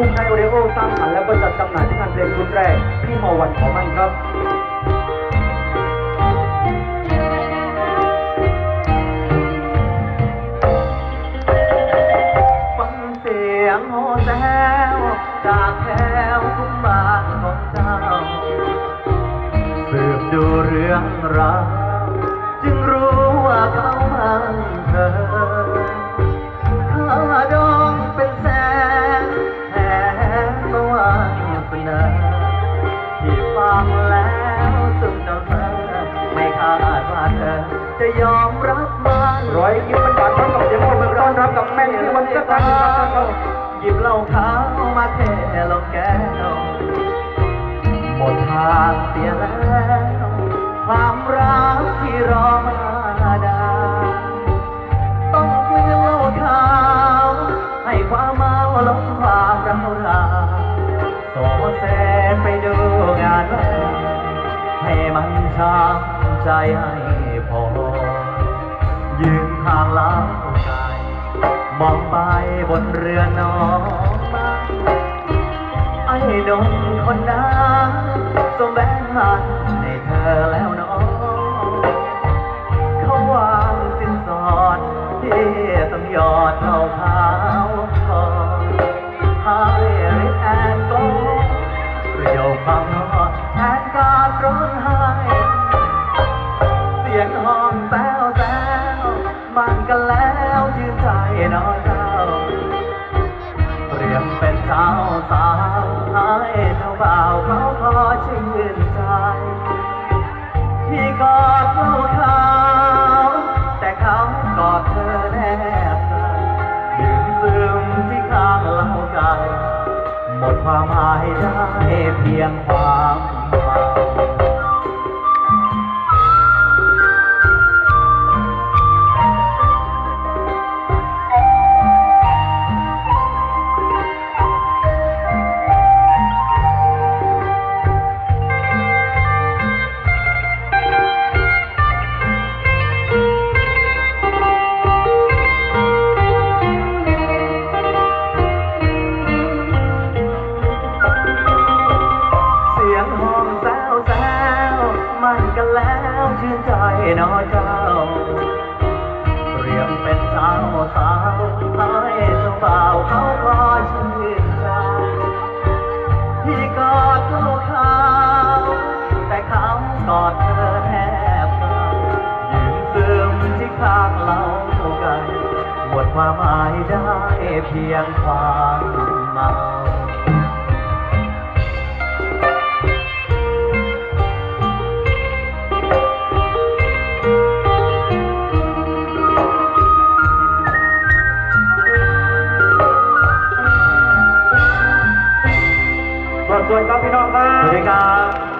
วงไทยโอเดโอสร้างสรรค์และบริจัดจำหน่ายที่งานเพลงชุดแรกที่มอวันขอมันครับฟังเสียงโหแซวจากแถวทุ่งบ้านของเจ้าสืบดูเรื่องราวจึงรู้ว่าเขาหังเธอ จะยอมรับมันรอยยิ้มมันหวานพร้อมกับเสียงปรบมือต้อนรับกับแม่ในวันสักครั้งหนึ่งครับหยิบเหล้าขาวมาเทลงแก้ว ใจให้พอ ยืนทางล้าวไกลมองไปบนเรือน้องมาไอ้นมคนนั้นสมแบงมันให้เธอแล้วน้องเขาวางสินสอดที่ต้องยอดเท่าขา แล้วชื่นใจเนอเจ้าเตรียมเป็นเจ้าสาวให้เจ้าบ่าวเขาขอชื่นใจพี่กอดเล่าขาวแต่เขากอดเธอแนบใจดื่มซึมที่ข้างเล่าไก่หมดความหมายได้เพียงความ มันกันแล้วชื่นใจเนอเจ้า เรียมเป็นสาวสาวให้เจ้าบ่าวเขาขอชื่นใจพี่กอดลูกเขาแต่เขากอดเธอแทบตายยืนซึมที่ข้างเรากันหมดความหมายได้เพียงความเมา ด้วยครับพี่น้องครับสวัสดีครับ